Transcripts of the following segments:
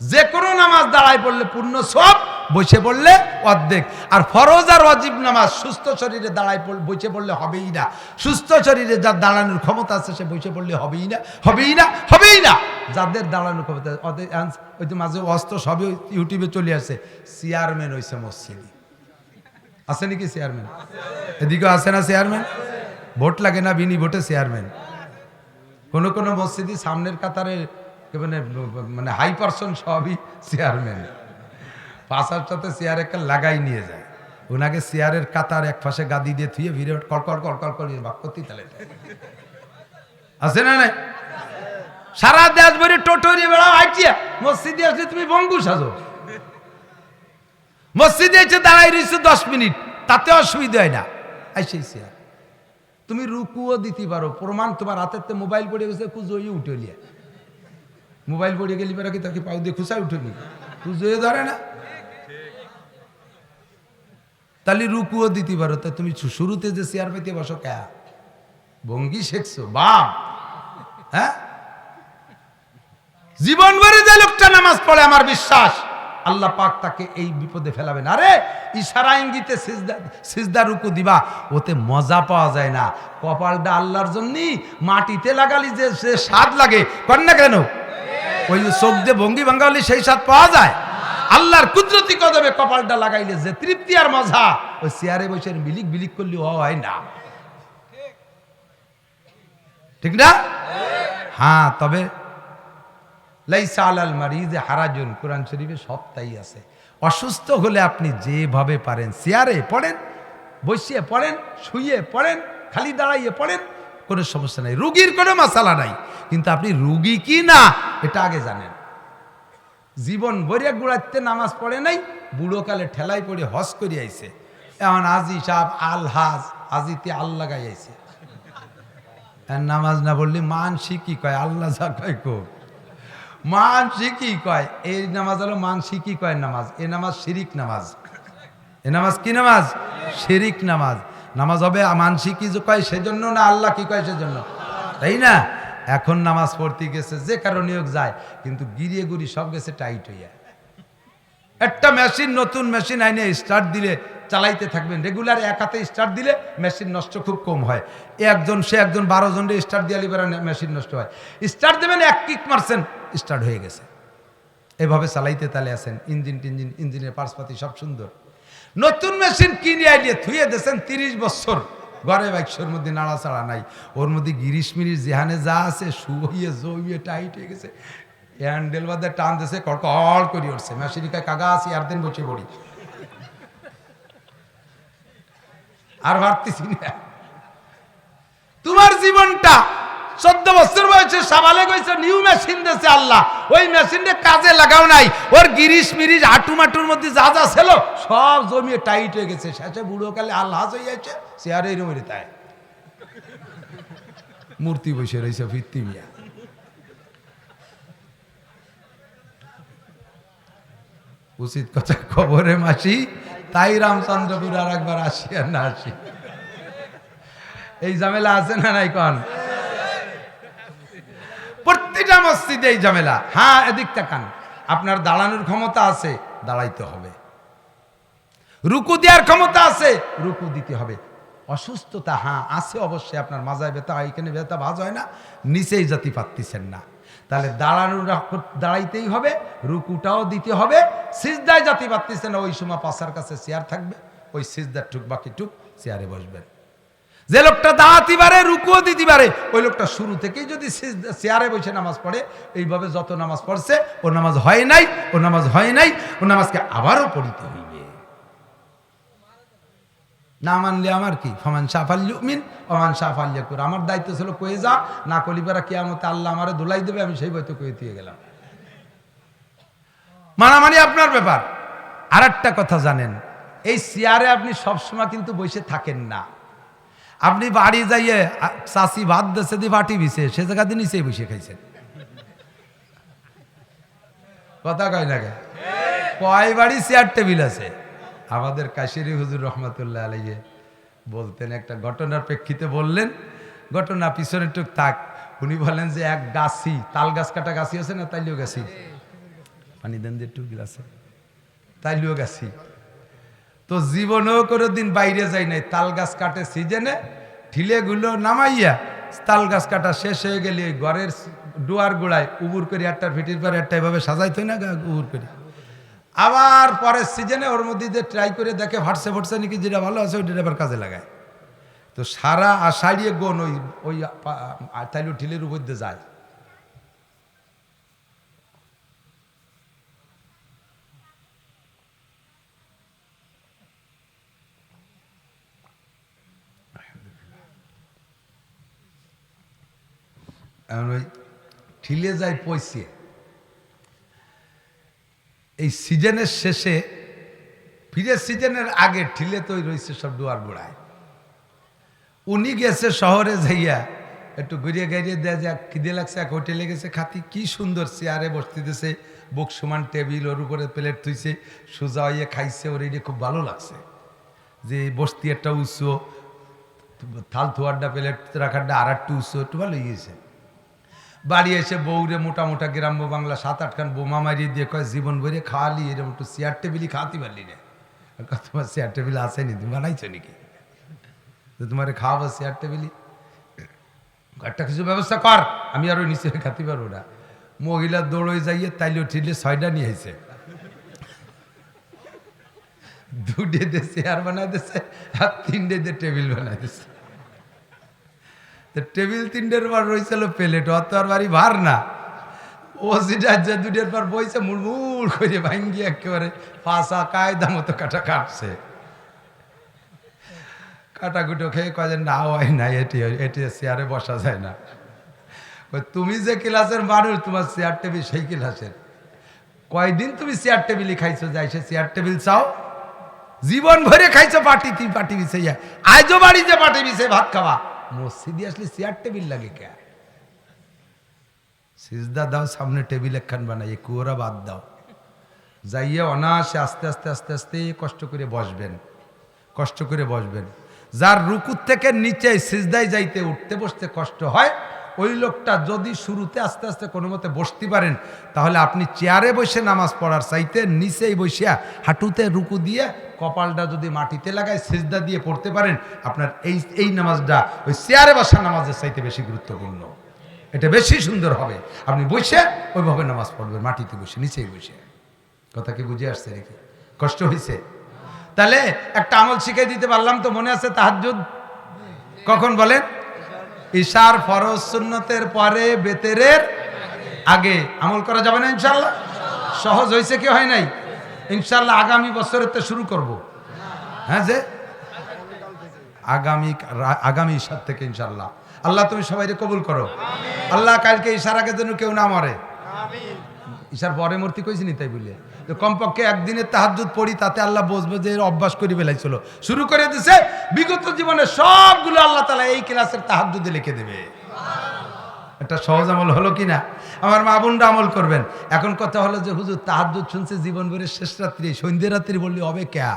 যে কোনো নামাজ দাঁড়ায় পড়লে পূর্ণ সব বসে পড়লে অর্ধেক। আর ফরজ আর অজীব নামাজ সুস্থ শরীরে দাঁড়ায় বসে পড়লে হবেই না। সুস্থ শরীরে যার দাঁড়ানোর ক্ষমতা আছে, সে বসে পড়লে হবেই না। হবেই না হবেই না। যাদের দাঁড়ানোর ক্ষমতা ওই তো মাঝে অস্ত্র সবই ইউটিউবে চলে আসে। চেয়ারম্যান হয়েছে মসজিদে। আছে নাকি চেয়ারম্যান? এদিকে আছে না চেয়ারম্যান? ভোট লাগে না, বিনি ভোটে চেয়ারম্যান। কোন কোনো মসজিদে সামনের কাতারে মানে মানে হাই পার্সন সবই চেয়ারম্যান। পাশার সাথে চেয়ার একটা লাগাই নিয়ে যায়। ওনাকে চেয়ারের কাতার এক পাশে গাদি দিয়ে থুয়ে ভিড়ে কলকল কলকল করে বাক করতেই তাহলে আছে না নাই? সারা দেশ ভরে টোটো নিয়ে বেড়াও আইটিয়া মসজিদে আসলে তুমি বঙ্গু সাজো। মসজিদে এসে দাঁড়াই রয়েছে দশ মিনিট, তাতে অসুবিধা হয় না। আইসে চেয়ার। তুমি রুকুও দিতে পারো, প্রমাণ তোমার হাতের মোবাইল পড়ে গেছে কুজোই উঠে লিয়া মোবাইল পড়ে গেলি বেড়া কি তাকে পাউ দিয়ে খুশাই উঠেনি? কুজোয়ে ধরে না। তাহলে রুকুও দিতে পারো, তা তুমি শুরুতে যে চেয়ার পেতে বসো ক্যা ভঙ্গি শেখছো, বাপ। হ্যাঁ? জীবন ভরে যে লোকটা নামাজ পড়ে, আমার বিশ্বাস, আল্লাহ পাক তাকে এই বিপদে ফেলাবে ফেলাবেন আরে, ইশারা ইঙ্গিতে সিজদা সিজদা রুকু দিবা, ওতে মজা পাওয়া যায় না। কপালটা আল্লাহর জন্যই মাটিতে লাগালি যে সে স্বাদ লাগে, কর না কেন? ওই যে চোখ দিয়ে ভঙ্গি ভাঙ্গা হলে সেই স্বাদ পাওয়া যায়। আল্লাহর কুদরতি কদমে কপালটা লাগাইলে যে তৃপ্তি আর মজা, ওই চেয়ারে বসে বিলিক বিলিক করলে হয় না। ঠিক না? হ্যাঁ তবে লাইসা আলাল মারিজে হারাজুন, কোরআন শরীফে সব তাই আছে। অসুস্থ হলে আপনি যেভাবে পারেন, চেয়ারে পড়েন, বসিয়ে পড়েন শুয়ে পড়েন, খালি দাঁড়াইয়ে পড়েন কোনো সমস্যা নাই। রুগীর কোনো মশালা নাই। কিন্তু আপনি রুগী কি না, এটা আগে জানেন। জীবন বরিয়া গুড়াইতে নামাজ পড়ে নাই বুড়োকালে ঠেলাই পড়ে হজ করে আইছে। এখন আজি সাহ আল হাজ, আজিতে আল লাগাই আইছে। নামাজ না বললে মানসি কি কয়? আল্লাহ যা কয় কো। মানসি কি কয়? এই নামাজ হলো মানসি কি কয় নামাজ? এ নামাজ শিরিক নামাজ। এ নামাজ কি নামাজ? শিরিক নামাজ। নামাজ হবে মানসি কি কয় সেজন্য না আল্লাহ কি কয় সেজন্য? তাই না? এখন নামাজ পড়তে গেছে, যে কারণে হোক যায়, কিন্তু গিরিয়ে গুড়ি সব গেছে টাইট হইয়া। একটা মেশিন, নতুন মেশিন আইনে স্টার্ট দিলে চালাইতে থাকবেন। রেগুলার এক হাতে স্টার্ট দিলে মেশিন নষ্ট খুব কম হয়। একজন, সে একজন বারো জনরে স্টার্ট দিয়ে লিবার মেশিন নষ্ট হয়। স্টার্ট দেবেন, এক কিক মারছেন স্টার্ট হয়ে গেছে। এভাবে চালাইতে তালে আছেন। ইঞ্জিন, টিঞ্জিন, ইঞ্জিনের পার্সপাতি সব সুন্দর। নতুন মেশিন কিনে আইডিয়ে থুয়ে দিয়েছেন তিরিশ বছর। ঘরে বাইকশোর মধ্যে নাড়াচাড়া নাই। ওর মধ্যে গিরিশ মিরিশ যেহানে যা আছে, শুয়ে জইয়ে টাইট হয়ে গেছে। হ্যান্ডেল বাদে টান দিয়েছে, কড়কড় করে উঠছে। মেশিনিকায় কাগা আছি, আর দিন বসে পড়ি। আর ভাবতেছি না। তোমার জীবনটা চোদ্দ বছর বয়সে সাবালে গেছে নিউ মেশিন দিয়েছে আল্লাহ। ওই মেশিনটা কাজে লাগাও নাই। ওর গিরিশ মিরিশ হাঁটু মাটুর মধ্যে যা যা ছিল, সব জমিয়ে টাইট হয়ে গেছে। শেষে বুড়ো কালে আল্লাহ হয়ে যাচ্ছে চেয়ারে রুমে তাই। মূর্তি বসে রয়েছে ফিরতি মিয়া। উচিত কথা খবরে মাসি, তাই রামচন্দ্রপুর আর একবার আসি আর না আসি। এই ঝামেলা আছে না নাই কন? প্রতিটা মসজিদে এই ঝামেলা। হ্যাঁ এদিক তাকান আপনার দাঁড়ানোর ক্ষমতা আছে, দাঁড়াইতে হবে। রুকু দেওয়ার ক্ষমতা আছে, রুকু দিতে হবে। অসুস্থতা হ্যাঁ আছে অবশ্যই, আপনার মাজায় ব্যথা এখানে ব্যথা ভাজ হয় না, নিচেই জাতি পারতেছেন না। তাহলে দাঁড়ানোর দাঁড়াইতেই হবে, রুকুটাও দিতে হবে, সিজদায় জাতি পারতেছেন না, ওই সময় পাশার কাছে চেয়ার থাকবে, ওই সিজদার টুক বাকি টুক চেয়ারে বসবেন। যে লোকটা দাঁড়াতে পারে রুকুও দিতে পারে। ওই লোকটা শুরু থেকেই যদি চেয়ারে বসে নামাজ পড়ে, এইভাবে যত নামাজ পড়ছে, ও নামাজ হয় নাই, ও নামাজ হয় নাই, ও নামাজকে আবারও পড়িতে হইবে। না মানলে আমার কি? ফমান সাফাল্যুমিন অমান সাফাল্যাকুর আমার দায়িত্ব ছিল কয়ে যা, না কলিপারা কেয়ামতে আল্লাহ আমারে ধুলাই দেবে, আমি সেই বইতে কয়ে দিয়ে গেলাম। মানামানি আপনার ব্যাপার। আর একটা কথা জানেন, এই চেয়ারে আপনি সবসময় কিন্তু বসে থাকেন না। আপনি বাড়ি যাইয়ে চাষি ভাত দেশে দিয়ে বাটি বিছে, সে জায়গাতে নিচেই বসে খাইছেন কথা কয় না? কয় বাড়ি চেয়ার টেবিল আছে। আমাদের কাশিরি হুজুর রহমতুল্লাহ আলাইয়ে বলতেন একটা ঘটনার প্রেক্ষিতে বললেন, ঘটনা পিছনে টুক থাক। উনি বলেন যে এক গাছি, তাল গাছ কাটা গাছি আছে না, তাইলেও গাছি? পানি দেন যে একটু গ্লাসে। তাইলেও গেছি। তো জীবনেও কোনো দিন বাইরে যাই নাই, তাল গাছ কাটে সিজনে, ঠিলেগুলো নামাইয়া তাল গাছ কাটা শেষ হয়ে গেলে ঘরের ডুয়ার গোড়ায় উবুর করে একটা ফিটির পরে একটা এভাবে সাজাইতো না উবুর করে। আবার পরের সিজনে ওর মধ্যে যে ট্রাই করে দেখে ফাটছে ফাটছে নাকি যেটা ভালো আছে ওইটা আবার কাজে লাগায়। তো সারা আষাঢ়িয়ে গন ওই ওই তাইলো ঠিলের উপর দিয়ে যায়। এখন ওই ঠিলে যায় পয়সে। এই সিজনের শেষে, ফিরে সিজনের আগে ঠিলে তো রয়েছে সব ডুয়ার গোড়ায় উনি গেছে শহরে যাইয়া, একটু ঘুরিয়ে গাড়িয়ে দেয়া যাক, খিদে লাগছে, এক হোটেলে গেছে, খাতি কি সুন্দর চেয়ারে বসতেছে বুক সমান টেবিল, ওর উপরে প্লেট থুইছে, সোজা হইয়ে খাইছে, ওর এটা খুব ভালো লাগছে। যে বস্তি একটা উৎস থাল থুয়ারটা, প্লেট রাখারটা আর একটু উৎস একটু ভালো গিয়েছে বাড়ি এসে বউরে মোটা মোটা গ্রাম্য বাংলা সাত আটখান বোমা মারিয়ে দিয়ে কয়, জীবন ভরে খাওয়ালি এরকম একটু চেয়ার টেবিলই খাওয়াতে পারলি না। তোমার চেয়ার টেবিল আসেনি তুমি বানাইছো নাকি তোমার খাওয়াবো চেয়ার টেবিলই একটা কিছু ব্যবস্থা কর, আমি আরও নিচে খাতে পারব না। মহিলা দৌড়ই যাইয়ে তাইলে ঠিলে ছয়টা নিয়ে এসে দুটে দিয়ে চেয়ার বানাই দিছে আর তিনটে টেবিল বানাই দিছে। টেবিল তিনটের পর রয়েছিল প্লেট, অত আর বাড়ি ভার না। ও সেটা যে দুটের পর বইছে, মুড়মুড় করে ভাঙ্গি একেবারে পাশা কায়দা মতো কাটা কাটছে। কাটাকুটো খেয়ে কয় না হয় না এটি এটি চেয়ারে বসা যায় না। তুমি যে ক্লাসের মানুষ, তোমার চেয়ার টেবিল সেই ক্লাসের। কয়দিন তুমি চেয়ার টেবিলই খাইছো? যাই, সে চেয়ার টেবিল চাও। জীবন ভরে খাইছো, পাটি তুই পাটি বিছে আজও বাড়ি যে পাটি বিছে ভাত খাওয়া মসজিদে আসলে চেয়ার টেবিল লাগে কে? সিজদা দাও, সামনে টেবিল একখান বানাই কুয়োরা বাদ দাও। যাইয়ে অনায়াসে আস্তে আস্তে আস্তে আস্তে কষ্ট করে বসবেন। কষ্ট করে বসবেন। যার রুকুর থেকে নিচে সিজদায় যাইতে উঠতে বসতে কষ্ট হয়, ওই লোকটা যদি শুরুতে আস্তে আস্তে কোনো মতে বসতে পারেন, তাহলে আপনি চেয়ারে বসে নামাজ পড়ার চাইতে নিচেই বসিয়া হাঁটুতে রুকু দিয়ে কপালটা যদি মাটিতে লাগায়, সিজদা দিয়ে পড়তে পারেন, আপনার এই এই নামাজটা, ওই চেয়ারে বসা নামাজের চাইতে বেশি গুরুত্বপূর্ণ। এটা বেশি সুন্দর হবে। আপনি বসে ওইভাবে নামাজ পড়বেন, মাটিতে বসে, নিচেই বসে। কথা কি বুঝে আসছে নাকি? কষ্ট হয়েছে তাহলে একটা আমল শিখাই দিতে পারলাম তো, মনে আছে তাহাজ্জুদ? কখন বলেন? ঈশার ফরজ সুন্নতের পরে বেতেরের আগে। আমল করা যাবে না ইনশাল্লাহ সহজ হয়েছে কি হয় নাই? ইনশাল্লাহ আগামী বছরের তো শুরু করব। হ্যাঁ যে? আগামী আগামী ঈশার থেকে ইনশাল্লাহ আল্লাহ তুমি সবাইকে কবুল করো। আল্লাহ কালকে ঈশার আগে যেন কেউ না মরে। ঈশার পরে মূর্তি কইছি নি তাই বলে কমপক্ষে একদিনের তাহাজুদ পড়ি তাতে আল্লাহ বসবে যে অভ্যাস করি বেলাইছিল শুরু করে দিছে বিগত জীবনে সবগুলো আল্লাহ তালা এই ক্লাসের তাহাজুদে লিখে দেবে। একটা সহজ আমল হলো কি না আমার মা বোনরা আমল করবেন। এখন কথা হলো যে, হুজুর তাহাজুদ শুনছে জীবন ভরে শেষ রাত্রি, সন্ধ্যে রাত্রি বললি হবে ক্যা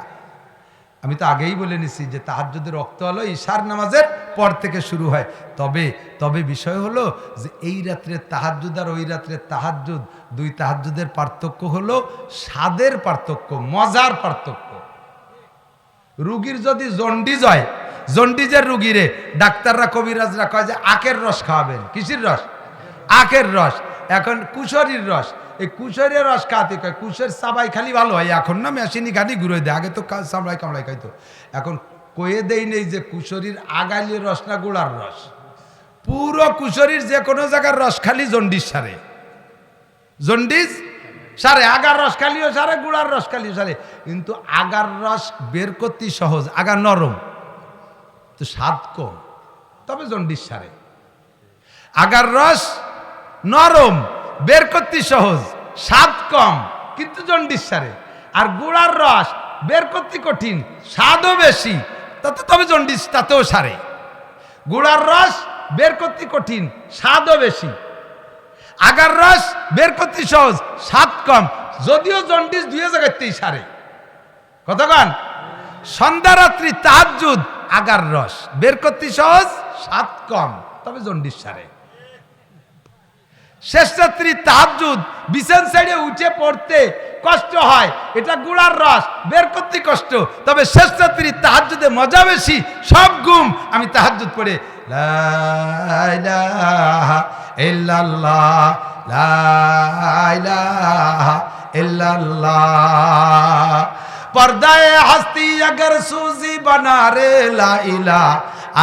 আমি তো আগেই বলে নিছি যে, তাহাজ্জুদের রক্ত হলো ঈশার নামাজের পর থেকে শুরু হয়। তবে তবে বিষয় হলো যে, এই রাত্রে তাহাজ্জুদ আর ওই রাত্রে তাহাজ্জুদ, দুই তাহাজ্জুদের পার্থক্য হলো স্বাদের পার্থক্য, মজার পার্থক্য। রুগীর যদি জন্ডিজ হয় জন্ডিজের রুগীরে ডাক্তাররা, কবিরাজরা কয় যে, আখের রস খাওয়াবেন। কিসির রস? আখের রস। এখন কুশরির রস। এই কুশরের রস খাওয়াতে কয়, কুশর সাবাই খালি ভালো হয়, এখন না মেশিনি গাড়ি ঘুরে দেয়। আগে তো সামলাই কামড়াই খাইতো। এখন কয়ে দেই নেই যে, কুশরির আগালির রস না গোড়ার রস? পুরো কুশরির যে কোনো জায়গার রস খালি জন্ডিস সারে। জন্ডিস সারে, আগার রস খালিও সারে গুড়ার রস খালিও সারে। কিন্তু আগার রস বের করতে সহজ, আগা নরম। তো স্বাদ কম, তবে জন্ডিস সারে। আগার রস নরম, বের করতে সহজ, স্বাদ কম, কিন্তু জন্ডিস সারে। আর গুড়ার রস বের করতে কঠিন, স্বাদও বেশি, তাতে তবে জন্ডিস তাতেও সারে। গুড়ার রস বের করতে কঠিন, স্বাদও বেশি। আগার রস বের করতে সহজ, স্বাদ কম, যদিও জন্ডিস দুই জায়গাতেই সারে। কতক্ষণ সন্ধ্যা রাত্রি তাহাজুদ আগার রস। বের করতে সহজ, স্বাদ কম, তবে জন্ডিস সারে। শেষ রাত্রি তাহাজুদ বিছান সাইডে উঠে পড়তে কষ্ট হয়, এটা গুড়ার রস, বের করতে কষ্ট। তবে শেষ রাত্রি তাহাজুদে মজা বেশি, সব ঘুম, আমি তাহাজুদ পড়ে, লা পর্দায় হাস্তি আগর সুজি বানা রে লাইলা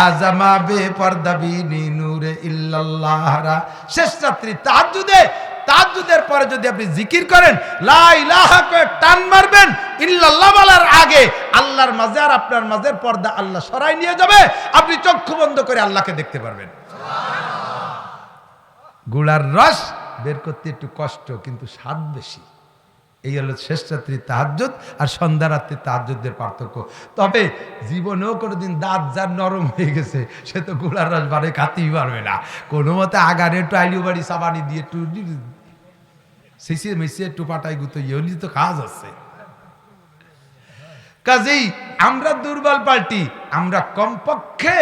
আজমা বে পর্দাবিনী নূরে ইল্লাল্লাহরা। শেষ রাত্রি তাহাজ্জুদে, তাহাজ্জুদের পরে যদি আপনি জিকির করেন, লা ইলাহা করে টান মারবেন, ইল্লাল্লাহ বলার আগে আল্লাহর মাঝে আর আপনার মাঝের পর্দা আল্লাহ সরাই নিয়ে যাবে, আপনি চক্ষু বন্ধ করে আল্লাহকে দেখতে পারবেন। গুড়ার রস বের করতে একটু কষ্ট, কিন্তু স্বাদ বেশি। এই হলো শেষ রাত্রি তাহাজ্জুদ আর সন্ধ্যা রাত্রি তাহাজ্জুদের পার্থক্য। তবে জীবনেও কোনোদিন দাঁত যার নরম হয়ে গেছে, সে তো গুড়ার রস বারে খাতেই পারবে না। কোনো মতে আগারে একটু বাড়ি সাবানি দিয়ে একটু সিসিয়ে মিশিয়ে একটু পাটাই গুতো ইয়েলি তো কাজ আছে। কাজেই আমরা দুর্বল পাল্টি, আমরা কমপক্ষে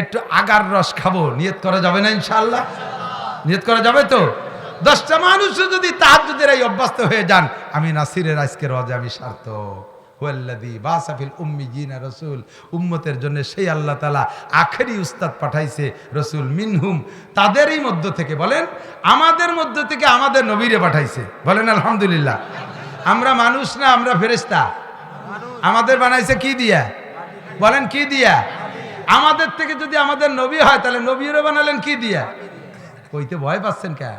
একটু আগার রস খাব। নিয়ত করা যাবে না ইনশাল্লাহ নিয়ত করা যাবে তো? দশটা মানুষও যদি তাহাজ্জুদের এই অভ্যস্ত হয়ে যান, আমি নাসিরের আজকের রজে আমি সার্থক। রাসূল, উম্মতের জন্য সেই আল্লাহ তাআলা আখেরি উস্তাদ পাঠাইছে রসুল তাদেরই মধ্য থেকে বলেন, আমাদের মধ্য থেকে আমাদের নবীরে পাঠাইছে। বলেন আমরা মানুষ না, আমরা ফেরেশতা। আমাদের বানাইছে কি দিয়া? বলেন, কি দিয়া? আমাদের থেকে যদি আমাদের নবী হয়, তাহলে নবীরও বানালেন কি দিয়া? কইতে ভয় পাচ্ছেন কে?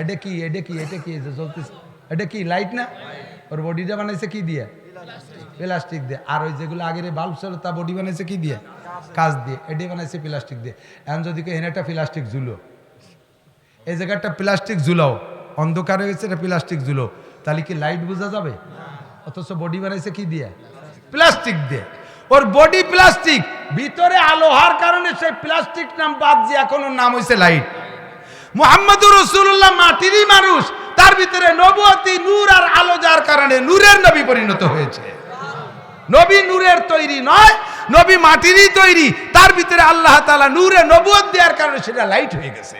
এটা কি এটা কি এটা কি? চলতেছে এটা কি লাইট না? ওর বডিটা বানাইছে কি দিয়ে? প্লাস্টিক দিয়ে। আর ওই যেগুলো আগের বাল্ব ছিল তা বডি বানাইছে কি দিয়ে? কাজ দিয়ে। এটি বানাইছে প্লাস্টিক দিয়ে। এখন যদি এনে একটা প্লাস্টিক ঝুলো। এই জায়গাটা প্লাস্টিক ঝুলাও। অন্ধকার হয়ে গেছে, এটা প্লাস্টিক ঝুলো। তাহলে কি লাইট বোঝা যাবে? অথচ বডি বানাইছে কি দিয়ে? প্লাস্টিক দিয়ে। ওর বডি প্লাস্টিক ভিতরে আলো হওয়ার কারণে সেই প্লাস্টিক নাম বাদ দিয়ে এখন ওর নাম হয়েছে লাইট মোহাম্মদুর রসুল্লাহ মাটিরই মানুষ। তার ভিতরে নবতী নূর আর আলো যার কারণে নূরের নবী পরিণত হয়েছে। নবী নূরের তৈরি নয়, নবী মাটিরই তৈরি। তার ভিতরে আল্লাহ তাআলা নূরে নবুয়ত দেওয়ার কারণে সেটা লাইট হয়ে গেছে।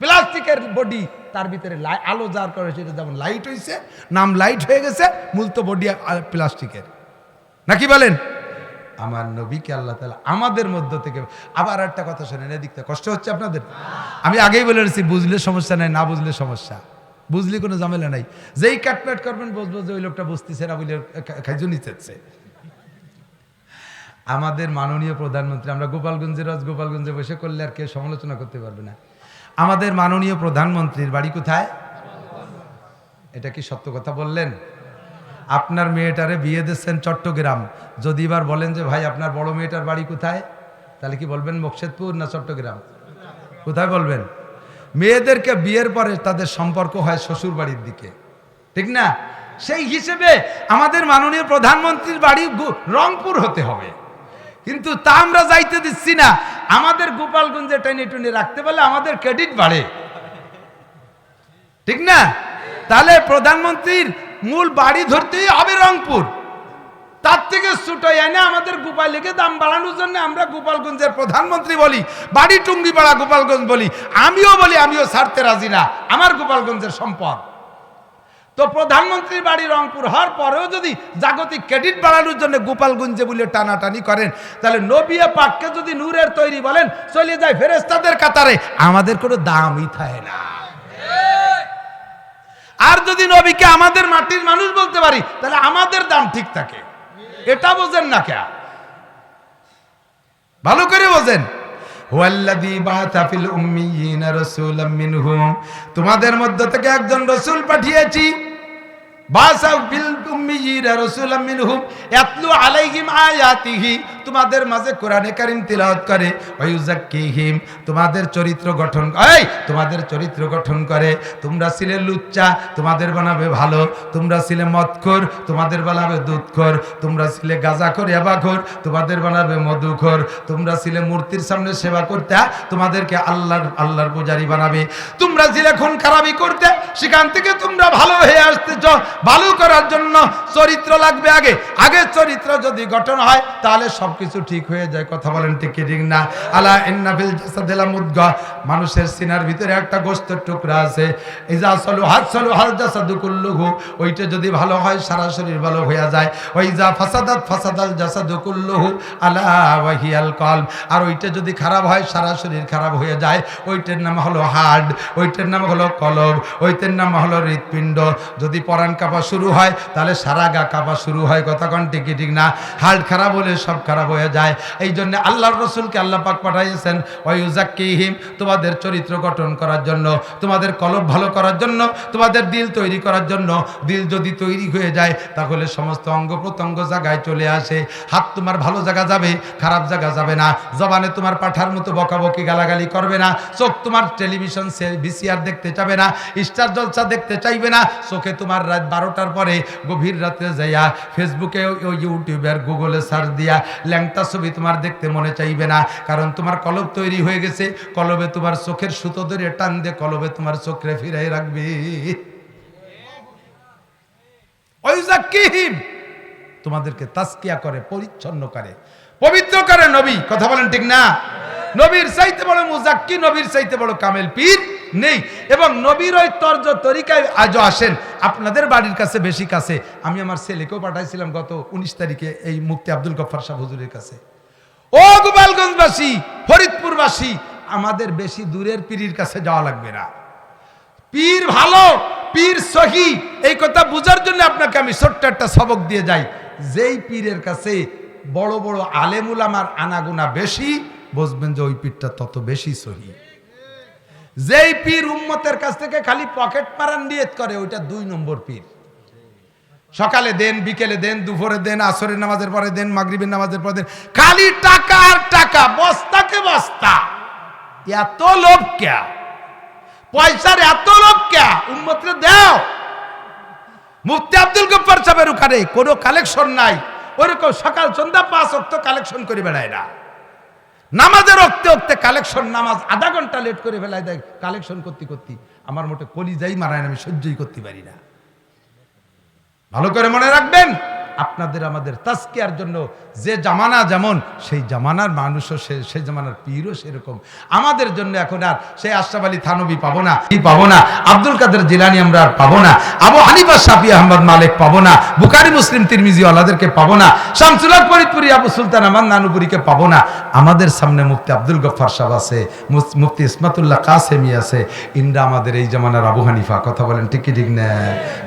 প্লাস্টিকের বডি তার ভিতরে আলো যার কারণে সেটা যেমন লাইট হয়েছে নাম লাইট হয়ে গেছে, মূলত বডি প্লাস্টিকের। নাকি বলেন? আমার নবীকে আল্লাহ তালা আমাদের মধ্য থেকে আবার একটা কথা শোনেন এদিকটা কষ্ট হচ্ছে আপনাদের? আমি আগেই বলে রেছি বুঝলে সমস্যা নাই, না বুঝলে সমস্যা। বুঝলে কোনো ঝামেলা নাই। যেই কাটপ্যাট করবেন, বুঝব যে ওই লোকটা বুঝতেছে না বলে খাইজু নিতেছে আমাদের মাননীয় প্রধানমন্ত্রী, আমরা গোপালগঞ্জের আজ গোপালগঞ্জে বসে করলে আর কেউ সমালোচনা করতে পারবে না। আমাদের মাননীয় প্রধানমন্ত্রীর বাড়ি কোথায়? এটা কি সত্য কথা বললেন? আপনার মেয়েটারে বিয়ে দিচ্ছেন চট্টগ্রাম। যদি এবার বলেন যে, ভাই, আপনার বড় মেয়েটার বাড়ি কোথায়? তাহলে কি বলবেন মোকশেদপুর না চট্টগ্রাম? কোথায় বলবেন? মেয়েদেরকে বিয়ের পরে তাদের সম্পর্ক হয় শ্বশুর বাড়ির দিকে। ঠিক না? সেই হিসেবে আমাদের মাননীয় প্রধানমন্ত্রীর বাড়ি রংপুর হতে হবে। কিন্তু তা আমরা যাইতে দিচ্ছি না। আমাদের গোপালগঞ্জে টেনে টুনে রাখতে পারলে আমাদের ক্রেডিট বাড়ে। ঠিক না? তাহলে প্রধানমন্ত্রীর মূল বাড়ি ধরতেই হবে রংপুর। তার থেকে ছোট এনে আমাদের গোপালীকে দাম বাড়ানোর জন্য আমরা গোপালগঞ্জের প্রধানমন্ত্রী বলি, বাড়ি টুঙ্গিপাড়া গোপালগঞ্জ বলি। আমিও বলি, আমিও ছাড়তে রাজি না। আমার গোপালগঞ্জের সম্পদ। তো প্রধানমন্ত্রীর বাড়ি রংপুর হওয়ার পরেও যদি জাগতিক ক্রেডিট বাড়ানোর জন্য গোপালগঞ্জে বলে টানাটানি করেন, তাহলে নবিয়া পাককে যদি নূরের তৈরি বলেন, চলে যায় ফেরেস্তাদের কাতারে। আমাদের কোনো দামই থাকে না। আর যদি নবীকে আমাদের মাটির মানুষ বলতে পারি, তাহলে আমাদের দাম ঠিক থাকে। এটা বোঝেন না কে ভালো করে বোঝেন। তোমাদের মধ্য থেকে একজন রসুল পাঠিয়েছি। তোমাদের মাঝে কোরআনে কারীম তিলাওয়াত করে ওয়ায়ুযাক্কিহিম তোমাদের চরিত্র গঠন এই, তোমাদের চরিত্র গঠন করে, তোমরা ছিলে লুচ্চা, তোমাদের বানাবে ভালো, তোমরা ছিলে তোমাদের বানাবে তোমরা ছিলে তোমাদের বানাবে তোমরা ছিলে মূর্তির সামনে সেবা করতে, তোমাদেরকে আল্লাহর আল্লাহর পূজারি বানাবে। তোমরা ছিলে খুন খারাপি করতে, সেখান থেকে তোমরা ভালো হয়ে আসতেছ ভালো করার জন্য চরিত্র লাগবে আগে। আগে চরিত্র যদি গঠন হয়, তাহলে সবকিছু ঠিক হয়ে যায়। কথা বলেন ঠিক ঠিক না? আলা ইন্নাফিল জাসাদিলা মুদগা। মানুষের সিনার ভিতরে একটা গোস্তের টুকরা আছে। ইজা সলু হাত সলু হাল জাসাদু কুল্লুহু। ওইটা যদি ভালো হয়, সারা শরীর ভালো হয়ে যায়। ওই যা ফাসাদাত ফাসাদাল জাসাদু কুল্লুহু আলা ওয়াহিয়াল কলব। আর ওইটা যদি খারাপ হয়, সারা শরীর খারাপ হয়ে যায়। ওইটার নাম হলো হার্ট, ওইটার নাম হলো কলব, ওইটার নাম হলো হৃৎপিণ্ড। যদি পরাণ কাঁপা শুরু হয়, তাহলে সারা গা কাঁপা শুরু হয় কতক্ষণ? টিকি ঠিক না? হার্ট খারাপ হলে সব খারাপ হয়ে যায়। এই জন্য আল্লাহর রসুলকে আল্লাহ পাক পাঠাইয়েছেন ওয়ুজাক্কিহিম তোমাদের চরিত্র গঠন করার জন্য, তোমাদের কলব ভালো করার জন্য, তোমাদের দিল তৈরি করার জন্য, দিল যদি তৈরি হয়ে যায়, তাহলে সমস্ত অঙ্গ প্রত্যঙ্গ জায়গায় চলে আসে। হাত তোমার ভালো জায়গা যাবে, খারাপ জায়গা যাবে না। জবানে তোমার পাঠার মতো বকাবকি গালাগালি করবে না। চোখ তোমার টেলিভিশন ভিসিআর দেখতে চাবে না। স্টার জলসা দেখতে চাইবে না। চোখে তোমার রাত বারোটার পরে গভীর রাতে যাইয়া ফেসবুকে ইউটিউবে আর গুগলে সার্চ দিয়া ল্যাংটা ছবি তোমার দেখতে মনে চাইবে না। কারণ তোমার কলব তৈরি হয়ে গেছে। কলবে তোমার চোখের সুতো ধরে টান দিয়ে কলবে তোমার চোখে ফিরাই রাখবে। তোমাদেরকে তাস্কিয়া করে, পরিচ্ছন্ন করে, পবিত্র করে নবী। কথা বলেন ঠিক না? নবীর চাইতে বড় মুজাক্কি, নবীর চাইতে বড় কামেল পীর। নেই। এবং নবীর ওই তর্জ তরিকায় আজও আসেন। আপনাদের বাড়ির কাছে বেশি কাছে। আমি আমার ছেলেকেও পাঠাইছিলাম গত উনিশ তারিখে এই মুক্তি আব্দুল গফার শাহ হুজুরের কাছে। ও গোপালগঞ্জবাসী, ফরিদপুরবাসী, আমাদের বেশি দূরের পীরির কাছে যাওয়া লাগবে না। পীর ভালো, পীর সহি, এই কথা বোঝার জন্য আপনাকে আমি ছোট্ট একটা সবক দিয়ে যাই। যেই পীরের কাছে বড় বড় আলেমুল আমার আনাগুনা বেশি, বুঝবেন যে ওই পীরটা তত বেশি সহি। যেই পীর উম্মতের কাছ থেকে খালি পকেট মারান নিয়ত করে, ওইটা দুই নম্বর পীর। সকালে দেন, বিকেলে দেন, দুপুরে দেন, আসরের নামাজের পরে দেন, মাগরিবের নামাজের পরে দেন। খালি টাকা আর টাকা, বস্তাকে বস্তা। এত লোভ ক্যা? পয়সার এত লোক কে উম্মতরে দাও। মুফতি আব্দুল গফ্ফার সাহেবের ওখানে কোনো কালেকশন নাই। ওরকম সকাল সন্ধ্যা পাঁচ অক্ত কালেকশন করে বেড়ায় না। নামাজের রক্তে অক্তে কালেকশন, নামাজ আধা ঘণ্টা লেট করে ফেলায় দেয়। কালেকশন করতে করতে আমার মোটে কলিজাই মারায় আমি সহ্যই করতে পারি না। ভালো করে মনে রাখবেন? আপনাদের আমাদের তাস্কিয়ার জন্য যে জামানা যেমন, সেই জামানার মানুষও সে সেই জামানার পীরও সেরকম। আমাদের জন্য এখন আর সেই আশরাফ আলী থানবী পাবো না পাবো না? আব্দুল কাদের জিলানি আমরা আর পাবো না। আবু হানিফা শাফি আহমদ মালিক পাবো না। বুকারি মুসলিম, তিরমিজি আলাদেরকে পাবো না। শামসুল্লাহ ফরিদপুরি, আবু সুলতান আমার নানুপুরিকে পাবো না। আমাদের সামনে মুফতি আব্দুল গফার সাহেব আছে মুফতি ইসমাতুল্লাহ কাসেমি আছে। ইন্দ্রা আমাদের এই জামানার আবু হানিফা, কথা বলেন ঠিকই ঠিক না?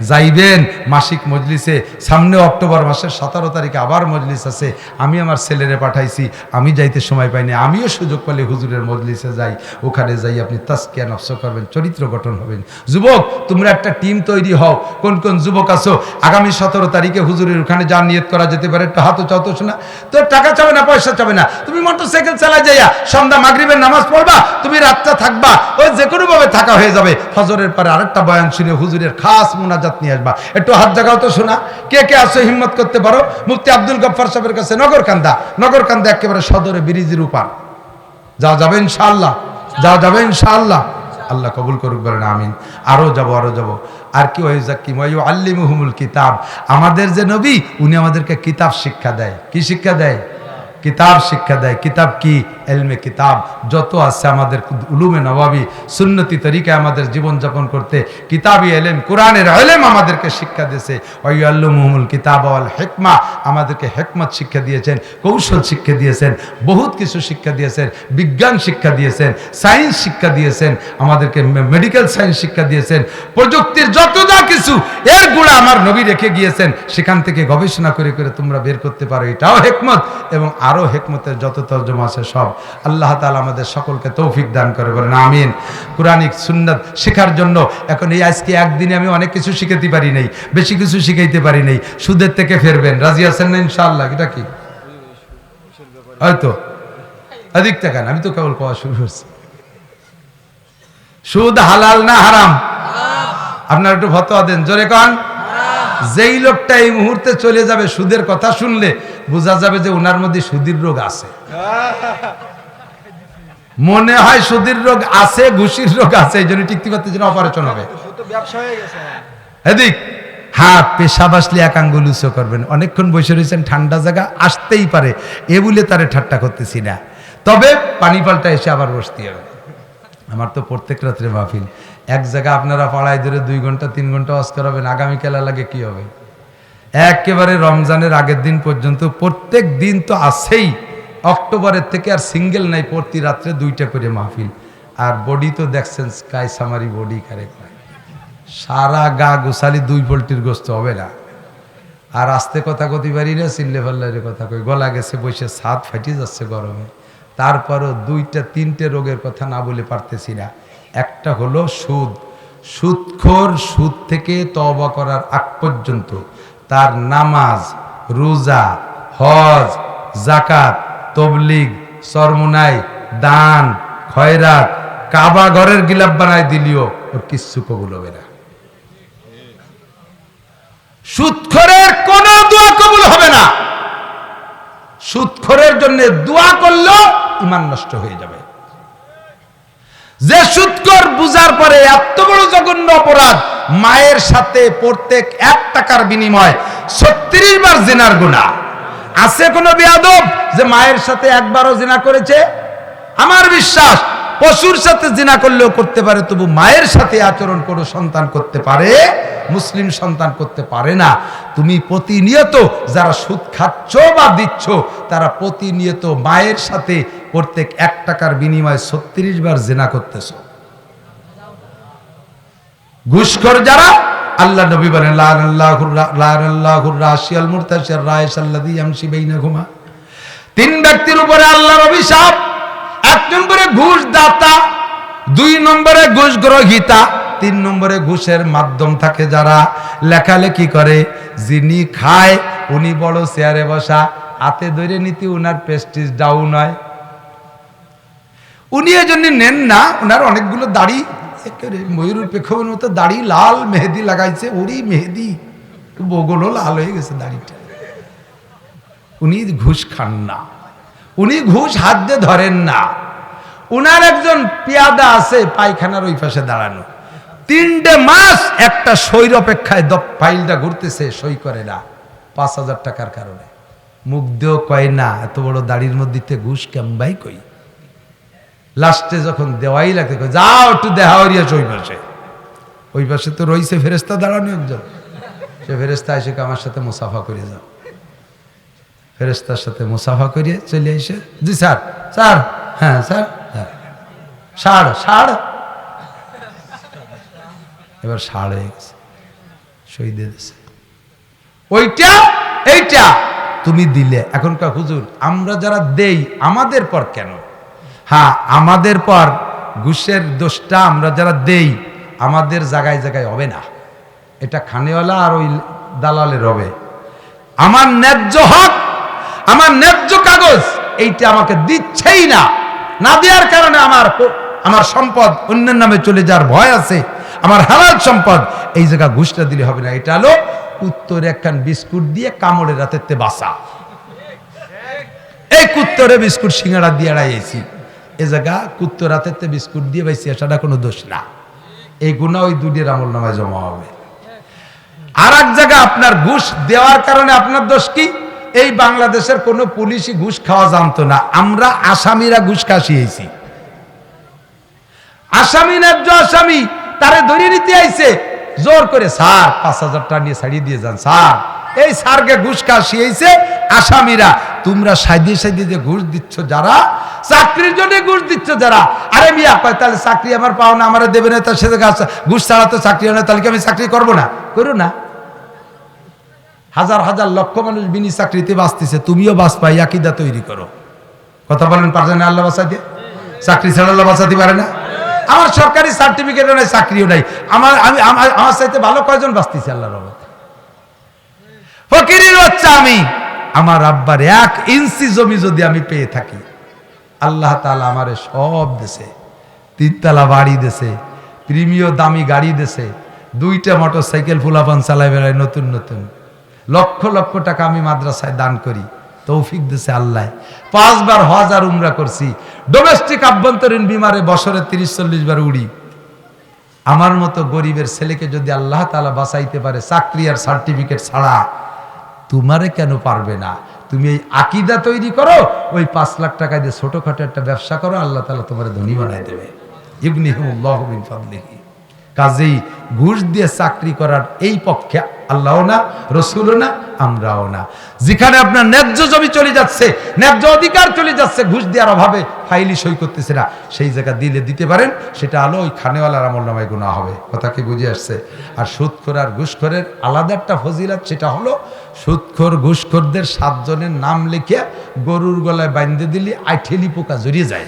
যাইবেন মাসিক মজলিসে সামনে অক্টোবর মাসের সতেরো তারিখে আবার মজলিস আছে। আমি আমার ছেলেরে পাঠাইছি, আমি যাইতে সময় পাইনি, আমিও সুযোগ পেলে হুজুরের মজলিসে যাই। ওখানে যাই আপনি তাস্কিয়া নফস করবেন, চরিত্র গঠন হবেন। যুবক, তোমরা একটা টিম তৈরি হও। কোন কোন যুবক আছো? আগামী সতেরো তারিখে হুজুরের ওখানে যা নিয়ত করা যেতে পারে, একটু হাতও চাও তো শোনা। তো টাকা চাবে না, পয়সা চাবে না? তুমি মোটর সাইকেল চালা যাইয়া সন্ধ্যা মাগরিবের নামাজ পড়বা, তুমি রাতটা থাকবা ওই যে কোনো ভাবে থাকা হয়ে যাবে। ফজরের পরে আরেকটা বয়ান শুনে হুজুরের খাস মোনাজাত নিয়ে আসবা। একটু হাত জাগাও তো শোনা। কে কে আসো হিম্মত করতে পারো। মুফতি আব্দুল গফ্ফার সাহেবের কাছে নগরকান্দা। নগরকান্দা একেবারে সদরে ব্রিজের উপার। যা যাবে ইনশাআল্লাহ। যা যাবে ইনশাআল্লাহ। আল্লাহ কবুল করুক বলেন, আমিন। আরও যাব আরও যাব। আর কি ওই জাকিম ওই আল্লিমুহুমুল কিতাব। আমাদের যে নবী, উনি আমাদেরকে কিতাব শিক্ষা দেয়। কি শিক্ষা দেয়? কিতাব শিক্ষা দেয়। কিতাব কি? এলমে কিতাব, যত আছে আমাদের উলুমে নবাবি সুন্নতি তরিকায় আমাদের জীবনযাপন করতে কিতাবই এলেম কোরআনের এলেম আমাদেরকে শিক্ষা দিয়েছে। ওই আল্লুমুল কিতাব আল হেকমা, আমাদেরকে হেকমত শিক্ষা দিয়েছেন, কৌশল শিক্ষা দিয়েছেন, বহুত কিছু শিক্ষা দিয়েছেন, বিজ্ঞান শিক্ষা দিয়েছেন, সায়েন্স শিক্ষা দিয়েছেন, আমাদেরকে মেডিকেল সায়েন্স শিক্ষা দিয়েছেন, প্রযুক্তির যত যা কিছু, এর গুণা আমার নবী রেখে গিয়েছেন, সেখান থেকে গবেষণা করে করে তোমরা বের করতে পারো, এটাও হেকমত এবং আরও হেকমতের যত তর্জমা আছে সব আল্লাহ তালা আমাদের সকলকে তৌফিক দান করে, বলেন আমিন। কোরআনিক সুন্নত শেখার জন্য এখন এই আজকে একদিনে আমি অনেক কিছু শিখাতে পারি নাই, বেশি কিছু শিখাইতে পারি নাই। সুদের থেকে ফেরবেন, রাজি আছেন না ইনশাআল্লাহ? এটা কি? হয়তো। এদিক থেকে আমি তো কেবল পাওয়া শুরু করছি। সুদ হালাল না হারাম? আপনার একটু ফতোয়া দেন, জোরে কন। যেই লোকটা এই মুহূর্তে চলে যাবে, সুদের কথা শুনলে বোঝা যাবে যে ওনার মধ্যে সুদীর রোগ আছে। মনে হয় সুদীর রোগ আছে, ঘুষির রোগ আছে, এই জন্য টিকতে পারতে যেন অপারেশন হবে। হয়ে এদিক, হাত, পেশাব আসলে এক আঙ্গুল উঁচু করবেন। অনেকক্ষণ বসে রয়েছেন, ঠান্ডা জায়গা আসতেই পারে। এ বলে তারে ঠাট্টা করতেছি না। তবে পানি পাল্টা এসে আবার বসতে হবে। আমার তো প্রত্যেক রাত্রে মাহফিল। এক জায়গা আপনারা পাড়ায় ধরে দুই ঘণ্টা, তিন ঘণ্টা ওয়াজ করাবেন, আগামীকাল লাগে কি হবে? একেবারে রমজানের আগের দিন পর্যন্ত প্রত্যেক দিন তো আছেই। অক্টোবরের থেকে আর সিঙ্গেল নাই, প্রতি রাত্রে দুইটা করে মাহফিল। আর বডি তো দেখছেন, স্কাই সামারি বডি কারে সারা গা গোসালি দুই পোল্টির গোস্ত হবে না। আর আস্তে কথা কতি পারি না চিল্লে ফাল্লারে কথা কই। গলা গেছে, বসে ছাদ ফাটি যাচ্ছে গরমে। তারপরও দুইটা, তিনটে রোগের কথা না বলে পারতেছি না। একটা হলো সুদ। সুদখোর সুদ থেকে তওবা করার আগ পর্যন্ত তার নামাজ, রোজা, হজ জাকাত তবলিগ, সরমুনাই, দান, খয়রাত, কাবা ঘরের গিলাপ বানায় দিলিও ওর কিচ্ছু কবুল হবে না। সুদখোরের কোন দোয়া কবুল হবে না। সুদখোরের জন্য দোয়া করলেও ইমান নষ্ট হয়ে যাবে। যে সুৎকর বুঝার পরে এত বড় জঘন্য অপরাধ, মায়ের সাথে প্রত্যেক এক টাকার বিনিময় ছত্রিশ বার জেনার গুণা আছে কোনো বেয়াদব যে মায়ের সাথে একবারও জেনা করেছে? আমার বিশ্বাস পশুর সাথে জিনা করলেও করতে পারে, তবু মায়ের সাথে আচরণ করে, সন্তান করতে পারে, মুসলিম সন্তান করতে পারে না। তুমি প্রতিনিয়ত যারা সুদ খাচ্ছ বা দিচ্ছ, তারা প্রতিনিয়ত মায়ের সাথে প্রত্যেক এক টাকার বিনিময়ে ছত্রিশ বার জেনা করতেছ। ঘুষখোর যারা, আল্লাহ নবী বলেন তিন ব্যক্তির উপরে আল্লাহর অভিশাপ। এক নম্বরে ঘুষ দাতা দুই নম্বরে ঘুষ গ্রহিতা তিন নম্বরে ঘুষের মাধ্যম থাকে যারা। লেখালেখি করে, যিনি খায়, উনি বড় চেয়ারে বসা। হাতে ধরে নীতি উনার প্রেস্টিজ ডাউন হয়। উনি এজন্য নেন না ওনার অনেকগুলো দাড়ি ময়ূরের পেখমের মতো দাড়ি, লাল মেহেদি লাগাইছে, ওরই মেহেদি বগলও লাল হয়ে গেছে দাড়িটা। উনি ঘুষ খান না। উনি ঘুষ হাত দিয়ে ধরেন না। উনার একজন পেয়াদা আছে পায়খানার ওই পাশে দাঁড়ানো। তিনটে মাস একটা সৈর অপেক্ষায় ফাইলটা ঘুরতেছে, সই করে না। পাঁচ হাজার টাকার কারণে। দিয়েও কয় না, এত বড় দাড়ির মধ্যে ঘুষ কেমবাই কই? লাস্টে যখন দেওয়াই কয়, যাও একটু দেখা হরিয়া ওই পাশে। ওই পাশে তো রইছে ফেরেস্তা দাঁড়ানো একজন। সে ফেরেস্তা এসে আমার সাথে মুসাফা করে যাও। ফেরেস্তার সাথে মুসাফা করিয়ে চলে এসে, জি স্যার স্যার হ্যাঁ স্যার হ্যাঁ। Sir sir. এবার ষাড় হয়ে গেছে দিছে ওইটা, এইটা তুমি দিলে, এখনকার হুজুর, আমরা যারা দেই, আমাদের পর কেন? হ্যাঁ আমাদের পর ঘুষের দোষটা আমরা যারা দেই, আমাদের জায়গায় জায়গায় হবে না। এটা খানেওয়ালা আর ওই দালালের হবে। আমার ন্যায্য হক আমার ন্যায্য কাগজ এইটা আমাকে দিচ্ছেই না। না দেওয়ার কারণে আমার আমার সম্পদ অন্যের নামে চলে যাওয়ার ভয় আছে। আমার হালাল সম্পদ, এই জায়গা ঘুষটা দিলে হবে না। এটা হলো উত্তরে একখান বিস্কুট দিয়ে কামড়ের রাতেতে বাসা। এই কুত্তরে বিস্কুট সিঙ্গাড়া দিয়ে আড়াইছি এ জায়গা কুত্তর রাতেতে বিস্কুট দিয়ে পাইছি সেটা কোনো দোষ না। এই গুণা ওই দুটির আমল নামায় জমা হবে। আর এক জায়গা আপনার ঘুষ দেওয়ার কারণে আপনার দোষ কি? এই বাংলাদেশের কোনো পুলিশই ঘুষ খাওয়া জানতো না। আমরা আসামিরা ঘুষ খাসিয়েছি। আসামি ন্যায্য আসামি, তারে ধরে নিতে আইছে। জোর করে, স্যার, পাঁচ হাজার টাকা নিয়ে ছাড়িয়ে দিয়ে যান, স্যার। এই স্যারকে ঘুষ খাসিয়েছে আসামিরা। তোমরা সাইদিয়ে সাইদিয়ে যে ঘুষ দিচ্ছ যারা, চাকরির জন্য ঘুষ দিচ্ছ যারা, আরে মিয়া, কয়, তাহলে চাকরি আমার পাও না আমার দেবে না তার সাথে ঘুষ ছাড়া তো চাকরি হয় না, তাহলে কি আমি চাকরি করব না? করো না। হাজার হাজার লক্ষ মানুষ বিনি চাকরিতে বাঁচতেছে, তুমিও বাঁচ পাই আকিদা তৈরি করো। কথা বলেন পারছেন আল্লাহ বাঁচাতে চাকরি ছাড়া আল্লাহ বাঁচাতে পারে না? আমার সরকারি সার্টিফিকেটও নাই, চাকরিও নাই। আমার, আমি, আমার চাইতে ভালো কয়জন বাঁচতেছে আল্লাহ রহমত? ফকিরের বাচ্চা আমি। আমার আব্বার এক ইঞ্চি জমি যদি আমি পেয়ে থাকি, আল্লাহ তালা আমারে সব দেশে তিনতলা বাড়ি দেশে প্রিমিয় দামি গাড়ি দেশে দুইটা মোটর সাইকেল ফুলাপান চালাই বেড়ায় নতুন নতুন। লক্ষ লক্ষ টাকা আমি মাদ্রাসায় দান করি। তৌফিক দেশে আল্লাহ। পাঁচবার হজ আর উমরা করছি। ডোমেস্টিক আভ্যন্তরীণ বিমারে বছরে তিরিশ চল্লিশ বার উড়ি। আমার মতো গরিবের ছেলেকে যদি আল্লাহ তালা বাঁচাইতে পারে, চাকরি আর সার্টিফিকেট ছাড়া, তোমারে কেন পারবে না? তুমি এই আকিদা তৈরি করো, ওই পাঁচ লাখ টাকা দিয়ে ছোটোখাটো একটা ব্যবসা করো, আল্লাহ তালা তোমার ধনী বানাই দেবে। ইবনিহিমুল্লাহ ফাদলিহি। কাজেই ঘুষ দিয়ে চাকরি করার এই পক্ষে আল্লাহও না, রসুলও না, আমরাও না। যেখানে আপনার ন্যায্য জমি চলে যাচ্ছে, ন্যায্য অধিকার চলে যাচ্ছে, ঘুষ দেওয়ার অভাবে ফাইলি সই করতেছে না, সেই জায়গা দিলে দিতে পারেন, সেটা আলো ওই খানেওয়ালার আমল নামায় গুণা হবে। কথা কি বুঝে আসছে? আর সুদখোর আর ঘুষখোরের আলাদা একটা ফজিলাত, সেটা হলো সুদখোর, ঘুষখোরদের সাতজনের নাম লিখে গরুর গলায় বাইন্ধে দিলে আইঠেলি পোকা জড়িয়ে যায়।